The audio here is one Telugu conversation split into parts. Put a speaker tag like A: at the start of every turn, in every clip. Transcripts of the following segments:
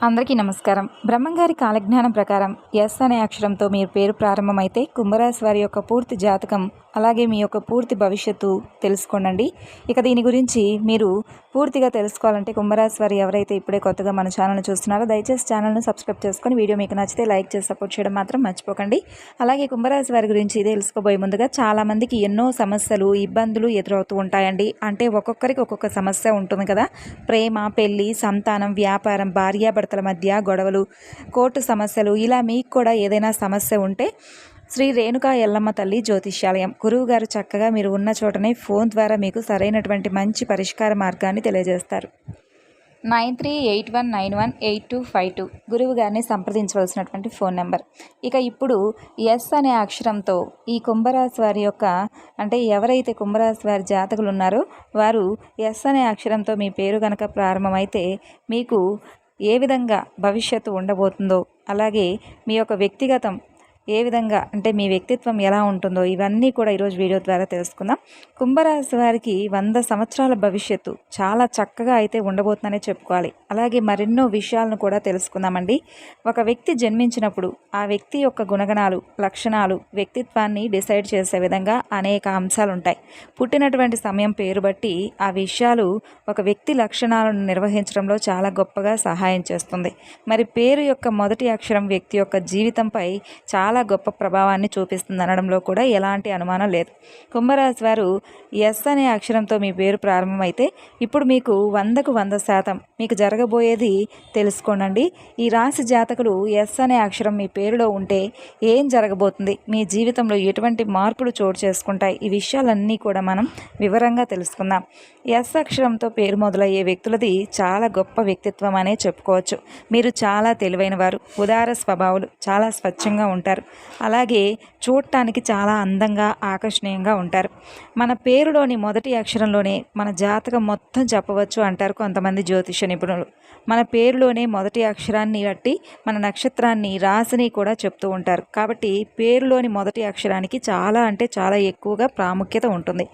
A: అందరికీ నమస్కారం. బ్రహ్మంగారి కాలజ్ఞానం ప్రకారం ఎస్ అనే అక్షరంతో మీ పేరు ప్రారంభమైతే కుంభరాశి వారి యొక్క పూర్తి జాతకం అలాగే మీ యొక్క పూర్తి భవిష్యత్తు తెలుసుకోండి ఇక దీని గురించి మీరు పూర్తిగా తెలుసుకోవాలంటే కుంభరాశి వారు ఎవరైతే ఇప్పుడే కొత్తగా మన ఛానల్ని చూస్తున్నారో దయచేసి ఛానల్ను సబ్స్క్రైబ్ చేసుకొని వీడియో మీకు నచ్చితే లైక్ చేసి సపోర్ట్ చేయడం మాత్రం మర్చిపోకండి. అలాగే కుంభరాశి వారి గురించి తెలుసుకోబోయే ముందుగా చాలామందికి ఎన్నో సమస్యలు ఇబ్బందులు ఎదురవుతూ ఉంటాయండి. అంటే ఒక్కొక్కరికి ఒక్కొక్క సమస్య ఉంటుంది కదా. ప్రేమ పెళ్ళి సంతానం వ్యాపారం భార్యాభర్త భార్యాభర్తల మధ్య గొడవలు కోర్టు సమస్యలు ఇలా మీకు కూడా ఏదైనా సమస్య ఉంటే శ్రీ రేణుకా ఎల్లమ్మ తల్లి జ్యోతిష్యాలయం. గురువుగారు చక్కగా మీరు ఉన్న చోటనే ఫోన్ ద్వారా మీకు సరైనటువంటి మంచి పరిష్కార మార్గాన్ని తెలియజేస్తారు. Nine three eight one nine one eight two five two. గురువు గారిని సంప్రదించవలసినటువంటి ఫోన్ నెంబర్. ఇక ఇప్పుడు ఎస్ అనే అక్షరంతో ఈ కుంభరాశి వారి యొక్క అంటే ఎవరైతే కుంభరాశి వారి జాతకులు ఉన్నారో వారు ఎస్ అనే అక్షరంతో మీ పేరు కనుక ప్రారంభమైతే మీకు ఏ విధంగా భవిష్యత్తు ఉండబోతుందో అలాగే మీ యొక్క వ్యక్తిగతం ఏ విధంగా అంటే మీ వ్యక్తిత్వం ఎలా ఉంటుందో ఇవన్నీ కూడా ఈరోజు వీడియో ద్వారా తెలుసుకుందాం. కుంభరాశి వారికి వంద సంవత్సరాల భవిష్యత్తు చాలా చక్కగా అయితే ఉండబోతుందనే చెప్పుకోవాలి. అలాగే మరెన్నో విషయాలను కూడా తెలుసుకుందామండి. ఒక వ్యక్తి జన్మించినప్పుడు ఆ వ్యక్తి యొక్క గుణగణాలు లక్షణాలు వ్యక్తిత్వాన్ని డిసైడ్ చేసే విధంగా అనేక అంశాలు ఉంటాయి పుట్టినటువంటి సమయం పేరు బట్టి ఆ విషయాలు ఒక వ్యక్తి లక్షణాలను నిర్వహించడంలో చాలా గొప్పగా సహాయం చేస్తుంది. మరి పేరు యొక్క మొదటి అక్షరం వ్యక్తి యొక్క జీవితంపై చాలా గొప్ప ప్రభావాన్ని చూపిస్తుంది అనడంలో కూడా ఎలాంటి అనుమానం లేదు. కుంభరాశి వారు ఎస్ అనే అక్షరంతో మీ పేరు ప్రారంభమైతే ఇప్పుడు మీకు వందకు వంద శాతం మీకు జరగబోయేది తెలుసుకోనండి ఈ రాశి జాతకులు ఎస్ అనే అక్షరం మీ పేరులో ఉంటే ఏం జరగబోతుంది? మీ జీవితంలో ఎటువంటి మార్పులు చోటు చేసుకుంటాయి? ఈ విషయాలన్నీ కూడా మనం వివరంగా తెలుసుకుందాం. ఎస్ అక్షరంతో పేరు మొదలయ్యే వ్యక్తులది చాలా గొప్ప వ్యక్తిత్వం అనే చెప్పుకోవచ్చు. మీరు చాలా తెలివైన వారు ఉదార స్వభావులు చాలా స్వచ్ఛంగా ఉంటారు. అలాగే చూడటానికి చాలా అందంగా ఆకర్షణీయంగా ఉంటారు. మన పేరులోని మొదటి అక్షరంలోనే మన జాతకం మొత్తం చెప్పవచ్చు అంటారు కొంతమంది జ్యోతిష నిపుణులు. మన పేరులోనే మొదటి అక్షరాన్ని బట్టి మన నక్షత్రాన్ని రాశిని కూడా చెప్తూ ఉంటారు. కాబట్టి పేరులోని మొదటి అక్షరానికి చాలా అంటే చాలా ఎక్కువగా ప్రాముఖ్యత ఉంటుంది.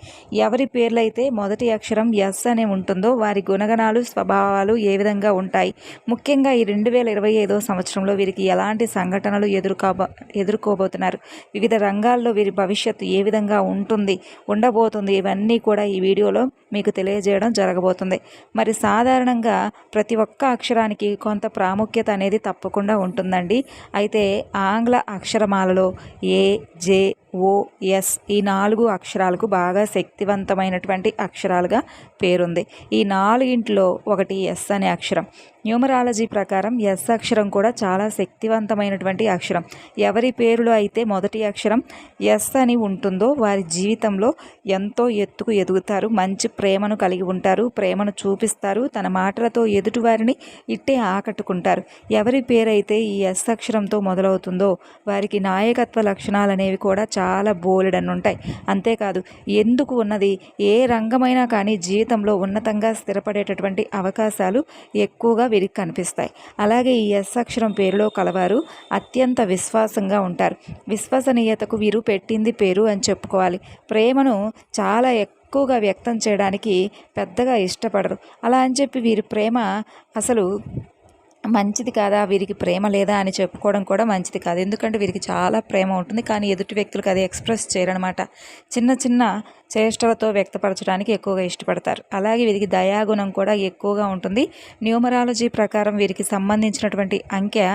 A: ఎవరి పేర్లైతే మొదటి అక్షరం ఎస్ అనే ఉంటుందో వారి గుణగణాలు స్వభావాలు ఏ విధంగా ఉంటాయి? ముఖ్యంగా ఈ రెండు వేల ఇరవై ఐదో సంవత్సరంలో వీరికి ఎలాంటి సంఘటనలు ఎదుర్కోబో ఎదుర్కోబోతున్నారు? వివిధ రంగాల్లో వీరి భవిష్యత్తు ఏ విధంగా ఉంటుంది ఉండబోతుంది? ఇవన్నీ కూడా ఈ వీడియోలో మీకు తెలియజేయడం జరగబోతుంది. మరి సాధారణంగా ప్రతి ఒక్క అక్షరానికి కొంత ప్రాముఖ్యత అనేది తప్పకుండా ఉంటుందండి. అయితే ఆంగ్ల అక్షరమాలలో ఏ జే ఓ ఎస్ ఈ నాలుగు అక్షరాలకు బాగా శక్తివంతమైనటువంటి అక్షరాలుగా పేరుంది. ఈ నాలుగింట్లో ఒకటి ఎస్ అనే అక్షరం. న్యూమరాలజీ ప్రకారం ఎస్ అక్షరం కూడా చాలా శక్తివంతమైనటువంటి అక్షరం. ఎవరి పేరులో అయితే మొదటి అక్షరం ఎస్ అని ఉంటుందో వారి జీవితంలో ఎంతో ఎత్తుకు ఎదుగుతారు. మంచి ప్రేమను కలిగి ఉంటారు. ప్రేమను చూపిస్తారు. తన మాటలతో ఎదుటివారిని ఇట్టే ఆకట్టుకుంటారు. ఎవరి పేరైతే ఈ ఎస్ అక్షరంతో మొదలవుతుందో వారికి నాయకత్వ లక్షణాలు అనేవి కూడా చాలా చాలా బోలెడన్ని ఉంటాయి. అంతేకాదు ఎందుకు ఉన్నది? ఏ రంగమైనా కానీ జీవితంలో ఉన్నతంగా స్థిరపడేటటువంటి అవకాశాలు ఎక్కువగా వీరికి కనిపిస్తాయి. అలాగే ఈ ఎస్ అక్షరం పేరులో కలవారు అత్యంత విశ్వాసంగా ఉంటారు. విశ్వసనీయతకు వీరు పెట్టింది పేరు అని చెప్పుకోవాలి. ప్రేమను చాలా ఎక్కువగా వ్యక్తం చేయడానికి పెద్దగా ఇష్టపడరు. అలా అని చెప్పి వీరి ప్రేమ అసలు మంచిది కాదా? వీరికి ప్రేమ లేదా అని చెప్పుకోవడం కూడా మంచిది కాదు. ఎందుకంటే వీరికి చాలా ప్రేమ ఉంటుంది. కానీ ఎదుటి వ్యక్తులకు అది ఎక్స్ప్రెస్ చేయరనమాట. చిన్న చిన్న చేష్టలతో వ్యక్తపరచడానికి ఎక్కువగా ఇష్టపడతారు. అలాగే వీరికి దయాగుణం కూడా ఎక్కువగా ఉంటుంది. న్యూమరాలజీ ప్రకారం వీరికి సంబంధించినటువంటి అంకె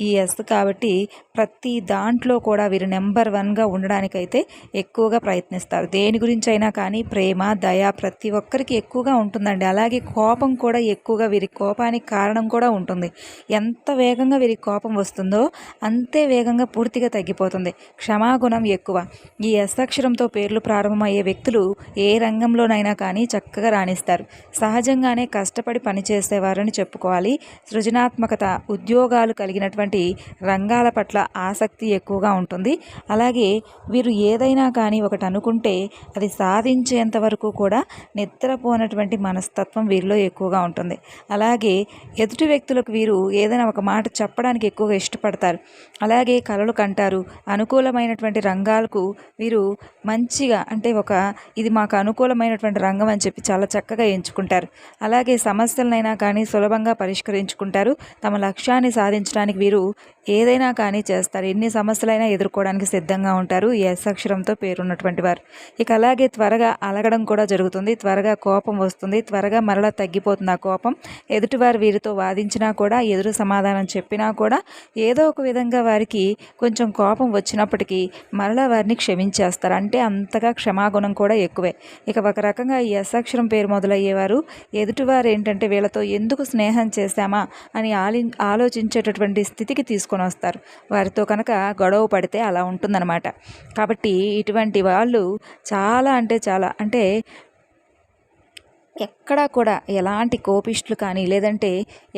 A: ఈ ఎస్ కాబట్టి ప్రతి దాంట్లో కూడా వీరు నెంబర్ వన్గా ఉండడానికైతే ఎక్కువగా ప్రయత్నిస్తారు. దేని గురించి అయినా కానీ ప్రేమ దయ ప్రతి ఒక్కరికి ఎక్కువగా ఉంటుందండి. అలాగే కోపం కూడా ఎక్కువగా వీరి కోపానికి కారణం కూడా ఉంటుంది. ఎంత వేగంగా వీరికి కోపం వస్తుందో అంతే వేగంగా పూర్తిగా తగ్గిపోతుంది. క్షమాగుణం ఎక్కువ. ఈ ఎస్ అక్షరంతో పేర్లు ప్రారంభమయ్యే వ్యక్తి వ్యక్తులు ఏ రంగంలోనైనా కానీ చక్కగా రాణిస్తారు. సహజంగానే కష్టపడి పనిచేసేవారని చెప్పుకోవాలి. సృజనాత్మకత ఉద్యోగాలు కలిగినటువంటి రంగాల పట్ల ఆసక్తి ఎక్కువగా ఉంటుంది. అలాగే వీరు ఏదైనా కానీ ఒకటి అనుకుంటే అది సాధించేంత వరకు కూడా నిద్రపోనటువంటి మనస్తత్వం వీరిలో ఎక్కువగా ఉంటుంది. అలాగే ఎదుటి వ్యక్తులకు వీరు ఏదైనా ఒక మాట చెప్పడానికి ఎక్కువగా ఇష్టపడతారు. అలాగే కలలు కంటారు. అనుకూలమైనటువంటి రంగాలకు వీరు మంచిగా అంటే ఒక ఇది మాకు అనుకూలమైనటువంటి రంగం అని చెప్పి చాలా చక్కగా ఎంచుకుంటారు. అలాగే సమస్యలనైనా కానీ సులభంగా పరిష్కరించుకుంటారు. తమ లక్ష్యాన్ని సాధించడానికి వీరు ఏదైనా కానీ చేస్తారు. ఎన్ని సమస్యలైనా ఎదుర్కోవడానికి సిద్ధంగా ఉంటారు. ఈ ఎస్ అక్షరంతో పేరున్నటువంటి వారు. ఇక అలాగే త్వరగా అలగడం కూడా జరుగుతుంది. త్వరగా కోపం వస్తుంది. త్వరగా మరలా తగ్గిపోతుంది ఆ కోపం. ఎదుటివారు వీరితో వాదించినా కూడా ఎదురు సమాధానం చెప్పినా కూడా ఏదో ఒక విధంగా వారికి కొంచెం కోపం వచ్చినప్పటికీ మరలా వారిని క్షమించేస్తారు. అంటే అంతగా క్షమాగుణం కూడా ఎక్కువే. ఇక ఒక రకంగా ఈ ఎస్ అక్షరం పేరు మొదలయ్యేవారు ఎదుటివారు ఏంటంటే వీళ్ళతో ఎందుకు స్నేహం చేశామా అని ఆలి ఆలోచించేటటువంటి స్థితికి తీసుకొని వస్తారు. వారితో కనుక గొడవ పడితే అలా ఉంటుందన్నమాట. కాబట్టి ఇటువంటి వాళ్ళు చాలా అంటే చాలా అంటే ఎక్కడా కూడా ఎలాంటి కోపిష్టులు కానీ లేదంటే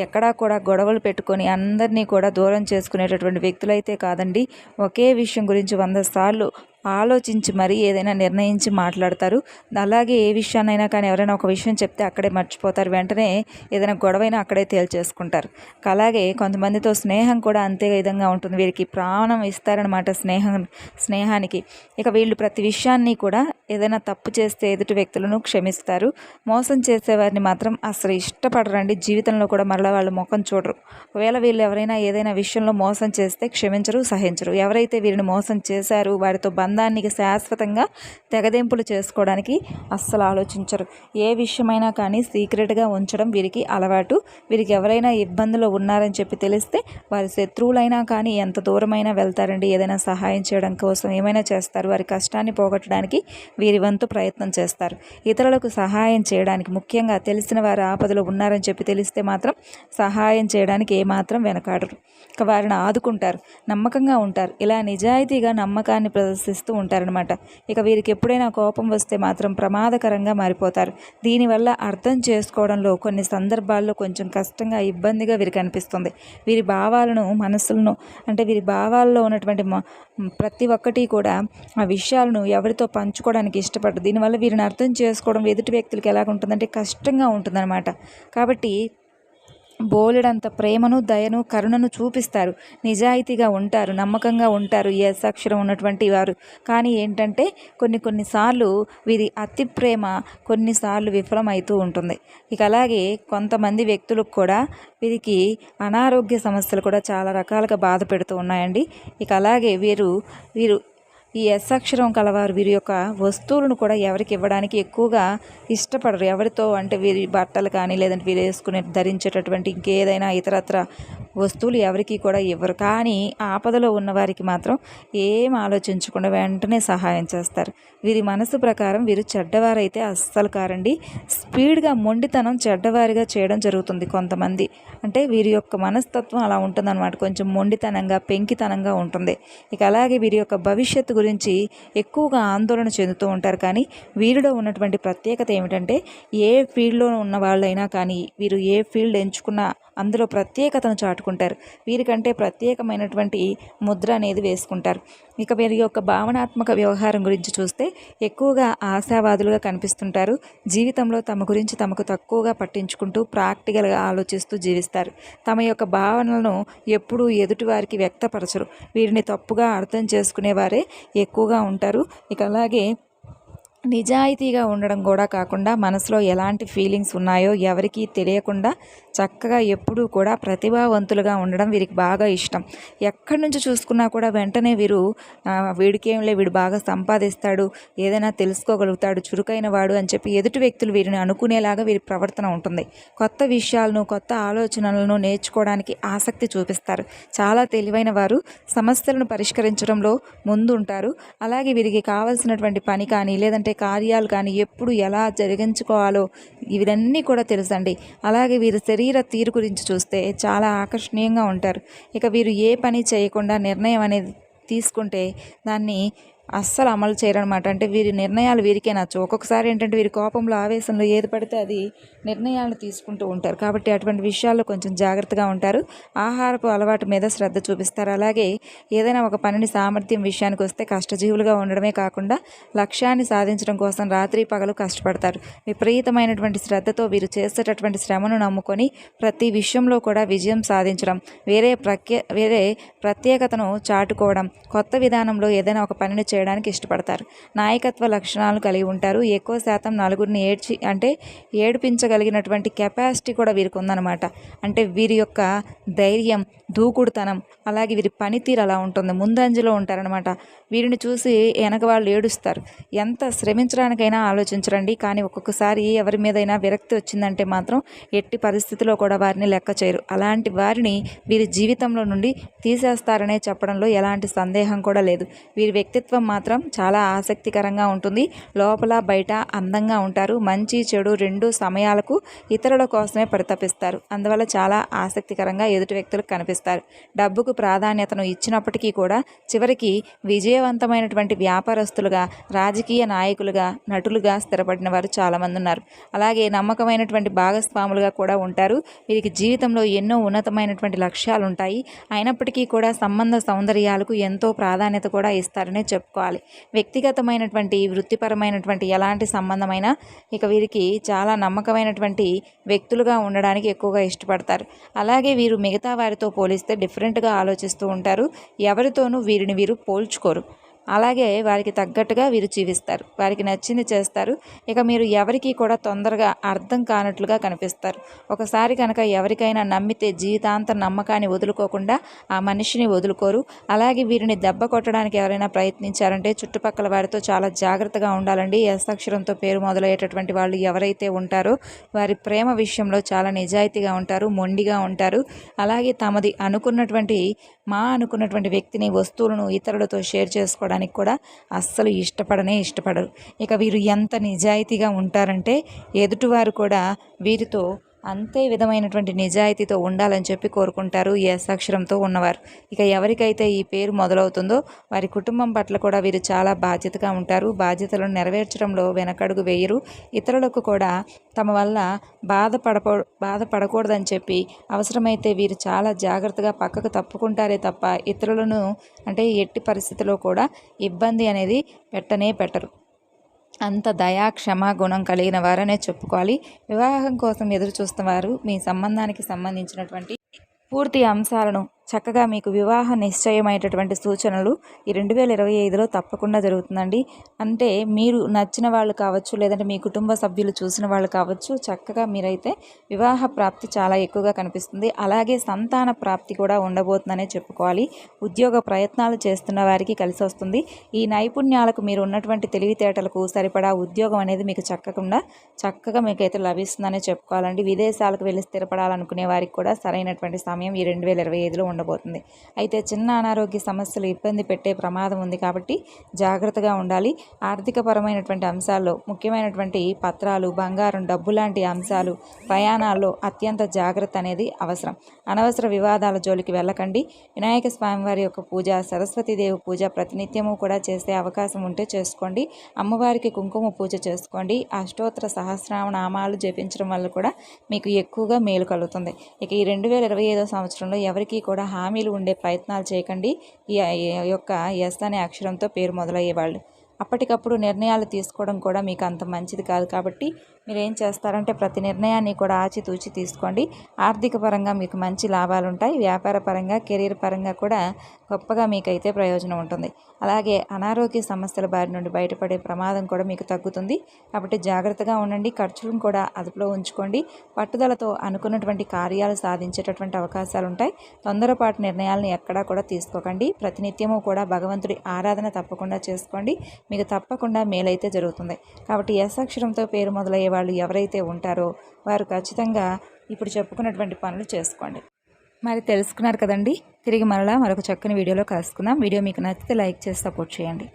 A: ఎక్కడా కూడా గొడవలు పెట్టుకొని అందరినీ కూడా దూరం చేసుకునేటటువంటి వ్యక్తులైతే కాదండి. ఒకే విషయం గురించి వంద సార్లు ఆలోచించి మరీ ఏదైనా నిర్ణయించి మాట్లాడతారు. అలాగే ఏ విషయాన్నైనా కానీ ఎవరైనా ఒక విషయం చెప్తే అక్కడే మర్చిపోతారు. వెంటనే ఏదైనా గొడవైనా అక్కడే తేల్చేసుకుంటారు. అలాగే కొంతమందితో స్నేహం కూడా అంతే విధంగా ఉంటుంది. వీరికి ప్రాణం ఇస్తారనమాట స్నేహం స్నేహానికి. ఇక వీళ్ళు ప్రతి విషయాన్ని కూడా ఏదైనా తప్పు చేస్తే ఎదుటి వ్యక్తులను క్షమిస్తారు. మోసం చే చేసేవారిని మాత్రం అసలు ఇష్టపడరండి. జీవితంలో కూడా మరలా వాళ్ళు ముఖం చూడరు. ఒకవేళ వీళ్ళు ఎవరైనా ఏదైనా విషయంలో మోసం చేస్తే క్షమించరు సహించరు. ఎవరైతే వీరిని మోసం చేశారు వారితో బంధానికి శాశ్వతంగా తెగదెంపులు చేసుకోవడానికి అస్సలు ఆలోచించరు. ఏ విషయమైనా కానీ సీక్రెట్గా ఉంచడం వీరికి అలవాటు. వీరికి ఎవరైనా ఇబ్బందులు ఉన్నారని చెప్పి తెలిస్తే వారి శత్రువులైనా కానీ ఎంత దూరమైనా వెళ్తారండి. ఏదైనా సహాయం చేయడం కోసం ఏమైనా చేస్తారు వారి కష్టాన్ని పోగొట్టడానికి వీరి వంతు ప్రయత్నం చేస్తారు. ఇతరులకు సహాయం చేయడానికి ముఖ్యంగా తెలిసిన వారు ఆపదలో ఉన్నారని చెప్పి తెలిస్తే మాత్రం సహాయం చేయడానికి ఏమాత్రం వెనకాడరు. ఇక వారిని ఆదుకుంటారు నమ్మకంగా ఉంటారు. ఇలా నిజాయితీగా నమ్మకాన్ని ప్రదర్శిస్తూ ఉంటారనమాట ఇక వీరికి ఎప్పుడైనా కోపం వస్తే మాత్రం ప్రమాదకరంగా మారిపోతారు. దీనివల్ల అర్థం చేసుకోవడంలో కొన్ని సందర్భాల్లో కొంచెం కష్టంగా ఇబ్బందిగా వీరికి అనిపిస్తుంది. వీరి భావాలను మనసులను అంటే వీరి భావాల్లో ఉన్నటువంటి ప్రతి ఒక్కటి కూడా ఆ విషయాలను ఎవరితో పంచుకోవడానికి ఇష్టపడరు. దీనివల్ల వీరిని అర్థం చేసుకోవడం ఎదుటి వ్యక్తులకి ఎలాగుంటుందంటే కష్టంగా ఉంటుందన్నమాట. కాబట్టి బోలెడంత ప్రేమను దయను కరుణను చూపిస్తారు. నిజాయితీగా ఉంటారు నమ్మకంగా ఉంటారు ఎస్ అక్షరం ఉన్నటువంటి వారు. కానీ ఏంటంటే కొన్ని కొన్నిసార్లు వీరి అతి ప్రేమ కొన్నిసార్లు విఫలమవుతూ ఉంటుంది. ఇక అలాగే కొంతమంది వ్యక్తులకు కూడా వీరికి అనారోగ్య సమస్యలు కూడా చాలా రకాలుగా బాధ పెడుతూ ఉన్నాయండి. ఇక అలాగే వీరు వీరు ఈ ఎస్ అక్షరం కలవారు. వీరి యొక్క వస్తువులను కూడా ఎవరికి ఇవ్వడానికి ఎక్కువగా ఇష్టపడరు. ఎవరితో అంటే వీరి బట్టలు కానీ లేదంటే వీరు వేసుకునే ధరించేటటువంటి ఇంకేదైనా ఇతరత్ర వస్తువులు ఎవరికి కూడా ఇవ్వరు. కానీ ఆపదలో ఉన్నవారికి మాత్రం ఏం ఆలోచించకుండా వెంటనే సహాయం చేస్తారు. వీరి మనసు ప్రకారం వీరు చెడ్డవారైతే అస్సలు కారండి. స్పీడ్గా మొండితనం చెడ్డవారిగా చేయడం జరుగుతుంది కొంతమంది. అంటే వీరి యొక్క మనస్తత్వం అలా ఉంటుందన్నమాట. కొంచెం మొండితనంగా పెంకితనంగా ఉంటుంది. ఇక అలాగే వీరి యొక్క భవిష్యత్తు గురించి ఎక్కువగా ఆందోళన చెందుతూ ఉంటారు. కానీ వీరిలో ఉన్నటువంటి ప్రత్యేకత ఏమిటంటే ఏ ఫీల్డ్లో ఉన్న వాళ్ళైనా కానీ వీరు ఏ ఫీల్డ్ ఎంచుకున్నా అందులో ప్రత్యేకతను చాటుకుంటారు. వీరికంటే ప్రత్యేకమైనటువంటి ముద్ర అనేది వేసుకుంటారు. ఇక వీరి యొక్క భావనాత్మక వ్యవహారం గురించి చూస్తే ఎక్కువగా ఆశావాదులుగా కనిపిస్తుంటారు. జీవితంలో తమ గురించి తమకు తక్కువగా పట్టించుకుంటూ ప్రాక్టికల్గా ఆలోచిస్తూ జీవిస్తారు. తమ యొక్క భావనలను ఎప్పుడూ ఎదుటివారికి వ్యక్తపరచరు. వీరిని తప్పుగా అర్థం చేసుకునేవారే ఎక్కువగా ఉంటారు. ఇక అలాగే నిజాయితీగా ఉండడం కూడా కాకుండా మనసులో ఎలాంటి ఫీలింగ్స్ ఉన్నాయో ఎవరికీ తెలియకుండా చక్కగా ఎప్పుడూ కూడా ప్రతిభావంతులుగా ఉండడం వీరికి బాగా ఇష్టం. ఎక్కడి నుంచి చూసుకున్నా కూడా వెంటనే వీరు వీడికేంలే వీడు బాగా సంపాదిస్తాడు ఏదైనా తెలుసుకోగలుగుతాడు చురుకైన వాడు అని చెప్పి ఎదుటి వ్యక్తులు వీరిని అనుకునేలాగా వీరి ప్రవర్తన ఉంటుంది. కొత్త విషయాలను కొత్త ఆలోచనలను నేర్చుకోవడానికి ఆసక్తి చూపిస్తారు. చాలా తెలివైన వారు సమస్యలను పరిష్కరించడంలో ముందుంటారు. అలాగే వీరికి కావాల్సినటువంటి పని కానీ లేదంటే కార్యాలు కానీ ఎప్పుడు ఎలా జరిగించుకోవాలో ఇవన్నీ కూడా తెలుసండి. అలాగే వీరి శరీర తీరు గురించి చూస్తే చాలా ఆకర్షణీయంగా ఉంటారు. ఇక వీరు ఏ పని చేయకుండా నిర్ణయం అనేది తీసుకుంటే దాన్ని అస్సలు అమలు చేయరనమాట అంటే వీరి నిర్ణయాలు వీరికే నచ్చవు. ఒక్కొక్కసారి ఏంటంటే వీరి కోపంలో ఆవేశంలో ఏది పడితే అది నిర్ణయాలు తీసుకుంటూ ఉంటారు. కాబట్టి అటువంటి విషయాల్లో కొంచెం జాగ్రత్తగా ఉంటారు. ఆహారపు అలవాటు మీద శ్రద్ధ చూపిస్తారు. అలాగే ఏదైనా ఒక పనిని సామర్థ్యం విషయానికి వస్తే కష్టజీవులుగా ఉండడమే కాకుండా లక్ష్యాన్ని సాధించడం కోసం రాత్రి పగలు కష్టపడతారు. విపరీతమైనటువంటి శ్రద్ధతో వీరు చేసేటటువంటి శ్రమను నమ్ముకొని ప్రతి విషయంలో కూడా విజయం సాధించడం వేరే ప్రఖ్య వేరే ప్రత్యేకతను చాటుకోవడం కొత్త విధానంలో ఏదైనా ఒక పనిని చేయడానికి ఇష్టపడతారు. నాయకత్వ లక్షణాలు కలిగి ఉంటారు. ఎక్కువ శాతం నలుగురిని ఏడ్చి అంటే ఏడిపించగలిగినటువంటి కెపాసిటీ కూడా వీరికి ఉందన్నమాట అంటే వీరి యొక్క ధైర్యం దూకుడుతనం అలాగే వీరి పనితీరు అలా ఉంటుంది. ముందంజలో ఉంటారనమాట. వీరిని చూసి వెనక వాళ్ళు ఏడుస్తారు. ఎంత శ్రమించడానికైనా ఆలోచించరండి. కానీ ఒక్కొక్కసారి ఎవరి మీదైనా విరక్తి వచ్చిందంటే మాత్రం ఎట్టి పరిస్థితిలో కూడా వారిని లెక్క చేయరు. అలాంటి వారిని వీరి జీవితంలో నుండి తీసేస్తారనే చెప్పడంలో ఎలాంటి సందేహం కూడా లేదు. వీరి వ్యక్తిత్వం మాత్రం చాలా ఆసక్తికరంగా ఉంటుంది. లోపల బయట అందంగా ఉంటారు. మంచి చెడు రెండు సమయాలకు ఇతరుల కోసమే పరితపిస్తారు. అందువల్ల చాలా ఆసక్తికరంగా ఎదుటి వ్యక్తులకు కనిపిస్తారు. డబ్బుకు ప్రాధాన్యతను ఇచ్చినప్పటికీ కూడా చివరికి విజయవంతమైనటువంటి వ్యాపారస్తులుగా రాజకీయ నాయకులుగా నటులుగా స్థిరపడిన వారు చాలామంది ఉన్నారు. అలాగే నమ్మకమైనటువంటి భాగస్వాములుగా కూడా ఉంటారు. వీరికి జీవితంలో ఎన్నో ఉన్నతమైనటువంటి లక్ష్యాలు ఉంటాయి అయినప్పటికీ కూడా సంబంధ సౌందర్యాలకు ఎంతో ప్రాధాన్యత కూడా ఇస్తారనే చెప్పుకోవాలి. వ్యక్తిగతమైనటువంటి వృత్తిపరమైనటువంటి ఎలాంటి సంబంధమైనా ఇక వీరికి చాలా నమ్మకమైనటువంటి వ్యక్తులుగా ఉండడానికి ఎక్కువగా ఇష్టపడతారు. అలాగే వీరు మిగతా వారితో పోలిస్తే డిఫరెంట్గా ఆలోచిస్తూ ఉంటారు. ఎవరితోనూ వీరిని వీరు పోల్చుకోరు. అలాగే వారికి తగ్గట్టుగా వీరు జీవిస్తారు. వారికి నచ్చింది చేస్తారు. ఇక మీరు ఎవరికి కూడా తొందరగా అర్థం కానట్లుగా కనిపిస్తారు. ఒకసారి కనుక ఎవరికైనా నమ్మితే జీవితాంత నమ్మకాన్ని వదులుకోకుండా ఆ మనిషిని వదులుకోరు. అలాగే వీరిని దెబ్బ కొట్టడానికి ఎవరైనా ప్రయత్నించారంటే చుట్టుపక్కల వారితో చాలా జాగ్రత్తగా ఉండాలండి. ఎస్ అక్షరంతో పేరు మొదలయ్యేటటువంటి వాళ్ళు ఎవరైతే ఉంటారో వారి ప్రేమ విషయంలో చాలా నిజాయితీగా ఉంటారు మొండిగా ఉంటారు. అలాగే తమది అనుకున్నటువంటి మా అనుకున్నటువంటి వ్యక్తిని వస్తువులను ఇతరులతో షేర్ చేసుకోవడం చేసుకోవడానికి కూడా అస్సలు ఇష్టపడనే ఇష్టపడరు. ఇక వీరు ఎంత నిజాయితీగా ఉంటారంటే ఎదుటివారు కూడా వీరితో అంతే విధమైనటువంటి నిజాయితీతో ఉండాలని చెప్పి కోరుకుంటారు ఈ ఎస్ అక్షరంతో ఉన్నవారు. ఇక ఎవరికైతే ఈ పేరు మొదలవుతుందో వారి కుటుంబం పట్ల కూడా వీరు చాలా బాధ్యతగా ఉంటారు. బాధ్యతలను నెరవేర్చడంలో వెనకడుగు వేయరు. ఇతరులకు కూడా తమ వల్ల బాధపడపో బాధపడకూడదని చెప్పి అవసరమైతే వీరు చాలా జాగ్రత్తగా పక్కకు తప్పుకుంటారే తప్ప ఇతరులను అంటే ఎట్టి పరిస్థితిలో కూడా ఇబ్బంది అనేది పెట్టనే పెట్టరు. అంత దయా క్షమా గుణం కలిగిన వారనే చెప్పుకోవాలి. వివాహం కోసం ఎదురు చూస్తున్నవారు మీ సంబంధానికి సంబంధించినటువంటి పూర్తి అంశాలను చక్కగా మీకు వివాహ నిశ్చయమైనటువంటి సూచనలు ఈ రెండు వేల ఇరవై ఐదులో తప్పకుండా జరుగుతుందండి. అంటే మీరు నచ్చిన వాళ్ళు కావచ్చు లేదంటే మీ కుటుంబ సభ్యులు చూసిన వాళ్ళు కావచ్చు చక్కగా మీరైతే వివాహ ప్రాప్తి చాలా ఎక్కువగా కనిపిస్తుంది. అలాగే సంతాన ప్రాప్తి కూడా ఉండబోతుందనే చెప్పుకోవాలి. ఉద్యోగ ప్రయత్నాలు చేస్తున్న వారికి కలిసి వస్తుంది. ఈ నైపుణ్యాలకు మీరు ఉన్నటువంటి తెలివితేటలకు సరిపడా ఉద్యోగం అనేది మీకు చక్కకుండా చక్కగా మీకైతే లభిస్తుందనే చెప్పుకోవాలండి. విదేశాలకు వెళ్ళి స్థిరపడాలనుకునే వారికి కూడా సరైనటువంటి సమయం ఈ రెండు వేల ఇరవై ఐదులో ఉండబోతుంది. అయితే చిన్న అనారోగ్య సమస్యలు ఇబ్బంది పెట్టే ప్రమాదం ఉంది కాబట్టి జాగ్రత్తగా ఉండాలి. ఆర్థికపరమైనటువంటి అంశాల్లో ముఖ్యమైనటువంటి పత్రాలు బంగారం డబ్బు లాంటి అంశాలు ప్రయాణాల్లో అత్యంత జాగ్రత్త అనేది అవసరం. అనవసర వివాదాల జోలికి వెళ్ళకండి. వినాయక స్వామివారి యొక్క పూజ సరస్వతీదేవి పూజ ప్రతినిత్యము కూడా చేసే అవకాశం ఉంటే చేసుకోండి. అమ్మవారికి కుంకుమ పూజ చేసుకోండి. అష్టోత్తర సహస్రనామాలు జపించడం వల్ల కూడా మీకు ఎక్కువగా మేలు కలుగుతుంది. ఇక ఈ రెండు వేల ఇరవై ఐదో సంవత్సరంలో ఎవరికీ కూడా హామీలు ఉండే ప్రయత్నాలు చేయకండి. ఈ యొక్క ఎస్ అనే అక్షరంతో పేరు మొదలయ్యేవాళ్ళు. అప్పటికప్పుడు నిర్ణయాలు తీసుకోవడం కూడా మీకు అంత మంచిది కాదు కాబట్టి మీరు ఏం చేస్తారంటే ప్రతి నిర్ణయాన్ని కూడా ఆచితూచి తీసుకోండి. ఆర్థిక పరంగా మీకు మంచి లాభాలు ఉంటాయి. వ్యాపార పరంగా కెరీర్ పరంగా కూడా గొప్పగా మీకైతే ప్రయోజనం ఉంటుంది. అలాగే అనారోగ్య సమస్యల బారి నుండి బయటపడే ప్రమాదం కూడా మీకు తగ్గుతుంది. కాబట్టి జాగ్రత్తగా ఉండండి. ఖర్చులను కూడా అదుపులో ఉంచుకోండి. పట్టుదలతో అనుకున్నటువంటి కార్యాలు సాధించేటటువంటి అవకాశాలు ఉంటాయి. తొందరపాటు నిర్ణయాలను ఎక్కడా కూడా తీసుకోకండి. ప్రతినిత్యము కూడా భగవంతుడి ఆరాధన తప్పకుండా చేసుకోండి. మీకు తప్పకుండా మేలైతే జరుగుతుంది. కాబట్టి ఎస్ అక్షరంతో పేరు మొదలయ్యే వాళ్ళు ఎవరైతే ఉంటారో వారు ఖచ్చితంగా ఇప్పుడు చెప్పుకున్నటువంటి పనులు చేసుకోండి. మరి తెలుసుకున్నారు కదండి? తిరిగి మరలా మరొక చక్కని వీడియోలో కలుసుకుందాం. వీడియో మీకు నచ్చితే లైక్ చేసి సపోర్ట్ చేయండి.